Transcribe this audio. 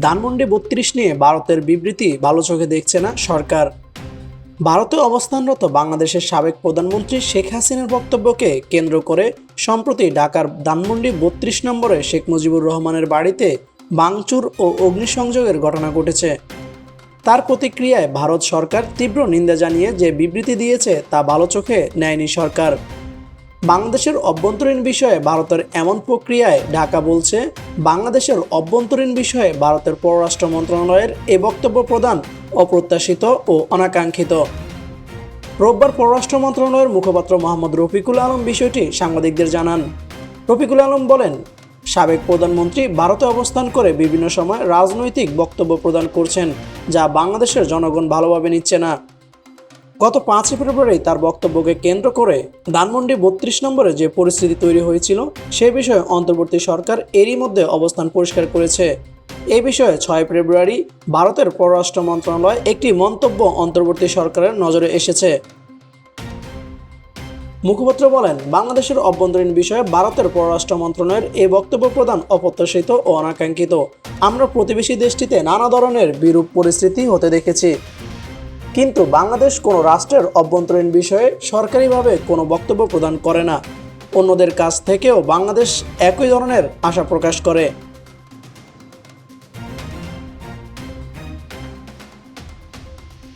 ধানমন্ডি বত্রিশ নিয়ে ভারতের বিবৃতি ভালো চোখে দেখছে না সরকার। ভারতে অবস্থানরত বাংলাদেশের সাবেক প্রধানমন্ত্রী শেখ হাসিনার বক্তব্যকে কেন্দ্র করে সম্প্রতি ঢাকার ধানমন্ডি বত্রিশ নম্বরে শেখ মুজিবুর রহমানের বাড়িতে বাংচুর ও অগ্নিসংযোগের ঘটনা ঘটেছে। তার প্রতিক্রিয়ায় ভারত সরকার তীব্র নিন্দা জানিয়ে যে বিবৃতি দিয়েছে তা ভালো চোখে নেয়নি সরকার। বাংলাদেশের অভ্যন্তরীণ বিষয়ে ভারতের এমন প্রক্রিয়ায় ঢাকা বলছে, বাংলাদেশের অভ্যন্তরীণ বিষয়ে ভারতের পররাষ্ট্র মন্ত্রণালয়ের এ বক্তব্য প্রদান অপ্রত্যাশিত ও অনাকাঙ্ক্ষিত। রোববার পররাষ্ট্র মন্ত্রণালয়ের মুখপাত্র মোহাম্মদ রফিকুল আলম বিষয়টি সাংবাদিকদের জানান। রফিকুল আলম বলেন, সাবেক প্রধানমন্ত্রী ভারতে অবস্থান করে বিভিন্ন সময় রাজনৈতিক বক্তব্য প্রদান করছেন, যা বাংলাদেশের জনগণ ভালোভাবে নিচ্ছে না। গত পাঁচই ফেব্রুয়ারি তার বক্তব্যকে কেন্দ্র করে ধানমন্ডি বত্রিশ নম্বরে যে পরিস্থিতি তৈরি হয়েছিল, সে বিষয়ে অন্তর্বর্তী সরকার এরই মধ্যে অবস্থান পরিষ্কার করেছে। এ বিষয়ে ছয় ফেব্রুয়ারি ভারতের পররাষ্ট্র মন্ত্রণালয় একটি মন্তব্য অন্তর্বর্তী সরকারের নজরে এসেছে। মুখপাত্র বলেন, বাংলাদেশের অভ্যন্তরীণ বিষয়ে ভারতের পররাষ্ট্র মন্ত্রণালয়ের এই বক্তব্য প্রদান অপ্রত্যাশিত ও অনাকাঙ্ক্ষিত। আমরা প্রতিবেশী দেশটিতে নানা ধরনের বিরূপ পরিস্থিতি হতে দেখেছি। কিন্তু বাংলাদেশ কোনো রাষ্ট্রের অভ্যন্তরীণ বিষয়ে সরকারিভাবে কোনো বক্তব্য প্রদান করে না। অন্যদের কাছ থেকেও বাংলাদেশ একই ধরনের আশা প্রকাশ করে।